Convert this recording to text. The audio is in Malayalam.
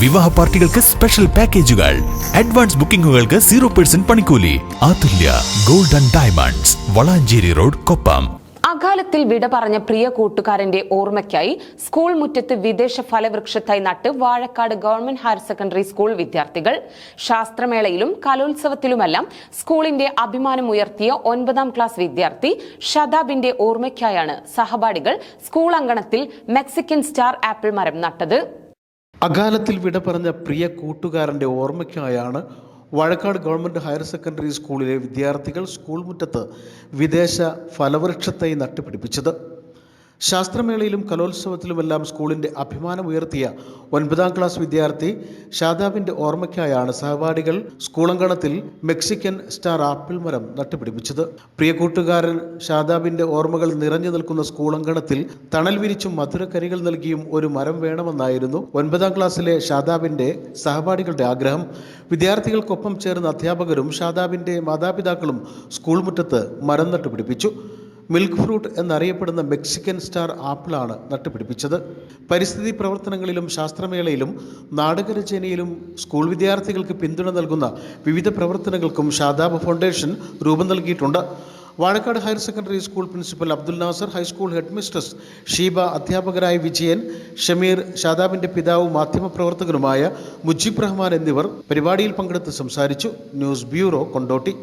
വിവാഹ പാർട്ടികൾക്ക് സ്പെഷ്യൽ പാക്കേജുകൾ അഡ്വാൻസ് ബുക്കിംഗുകൾക്ക് സീറോ പെർസെന്റ് പണിക്കൂലി. Athulya golden diamonds Valanchery road Koppam. അകാലത്തിൽ വിട പറഞ്ഞ പ്രിയ കൂട്ടുകാരന്റെ ഓർമ്മയ്ക്കായി സ്കൂൾ മുറ്റത്ത് വിദേശ ഫലവൃക്ഷത്തായി നട്ട് Vazhakkad government higher secondary school വിദ്യാർത്ഥികൾ. ശാസ്ത്രമേളയിലും കലോത്സവത്തിലുമെല്ലാം സ്കൂളിന്റെ അഭിമാനമുയർത്തിയ ഒൻപതാം ക്ലാസ് വിദ്യാർത്ഥി ഷതാബിന്റെ ഓർമ്മയ്ക്കായാണ് സഹപാഠികൾ സ്കൂൾ അങ്കണത്തിൽ മെക്സിക്കൻ സ്റ്റാർ ആപ്പിൾ മരം നട്ടത്. അകാലത്തിൽ വിട പറഞ്ഞ പ്രിയ കൂട്ടുകാരന്റെ ഓർമ്മയ്ക്കായാണ് വഴക്കാട് ഗവൺമെന്റ് ഹയർ സെക്കൻഡറി സ്കൂളിലെ വിദ്യാർത്ഥികൾ സ്കൂൾ മുറ്റത്ത് വിദേശ ഫലവൃക്ഷത്തൈ നട്ടുപിടിപ്പിച്ചത്. ശാസ്ത്രമേളയിലും കലോത്സവത്തിലുമെല്ലാം സ്കൂളിന്റെ അഭിമാനമുയർത്തിയ ഒൻപതാം ക്ലാസ് വിദ്യാർത്ഥി ഷാദാബിന്റെ ഓർമ്മയ്ക്കായാണ് സഹപാഠികൾ സ്കൂളങ്കണത്തിൽ മെക്സിക്കൻ സ്റ്റാർ ആപ്പിൾ മരം നട്ടുപിടിപ്പിച്ചത്. പ്രിയ കൂട്ടുകാരൻ ഷാദാബിന്റെ ഓർമ്മകൾ നിറഞ്ഞു നിൽക്കുന്ന സ്കൂളങ്കണത്തിൽ തണൽ വിരിച്ചും മധുരക്കരികൾ നൽകിയും ഒരു മരം വേണമെന്നായിരുന്നു ഒൻപതാം ക്ലാസ്സിലെ ഷാദാബിന്റെ സഹപാഠികളുടെ ആഗ്രഹം. വിദ്യാർത്ഥികൾക്കൊപ്പം ചേർന്ന അധ്യാപകരും ഷാദാബിന്റെ മാതാപിതാക്കളും സ്കൂൾ മുറ്റത്ത് മരം നട്ടുപിടിപ്പിച്ചു. മിൽക്ക് ഫ്രൂട്ട് എന്നറിയപ്പെടുന്ന മെക്സിക്കൻ സ്റ്റാർ ആപ്പിളാണ് നട്ടുപിടിപ്പിച്ചത്. പരിസ്ഥിതി പ്രവർത്തനങ്ങളിലും ശാസ്ത്രമേളയിലും നാടകരചനയിലും സ്കൂൾ വിദ്യാർത്ഥികൾക്ക് പിന്തുണ നൽകുന്ന വിവിധ പ്രവർത്തനങ്ങൾക്കും ഷാദാബ് ഫൗണ്ടേഷൻ രൂപം നൽകിയിട്ടുണ്ട്. Vazhakkad higher secondary school principal Abdul Nasar high school head mistress Sheeba അധ്യാപകരായ വിജയൻ ഷമീർ ഷാദാബിന്റെ പിതാവും മാധ്യമപ്രവർത്തകനുമായ മുജീബ് റഹ്മാൻ എന്നിവർ പരിപാടിയിൽ പങ്കെടുത്ത് സംസാരിച്ചു. News bureau Kondotty.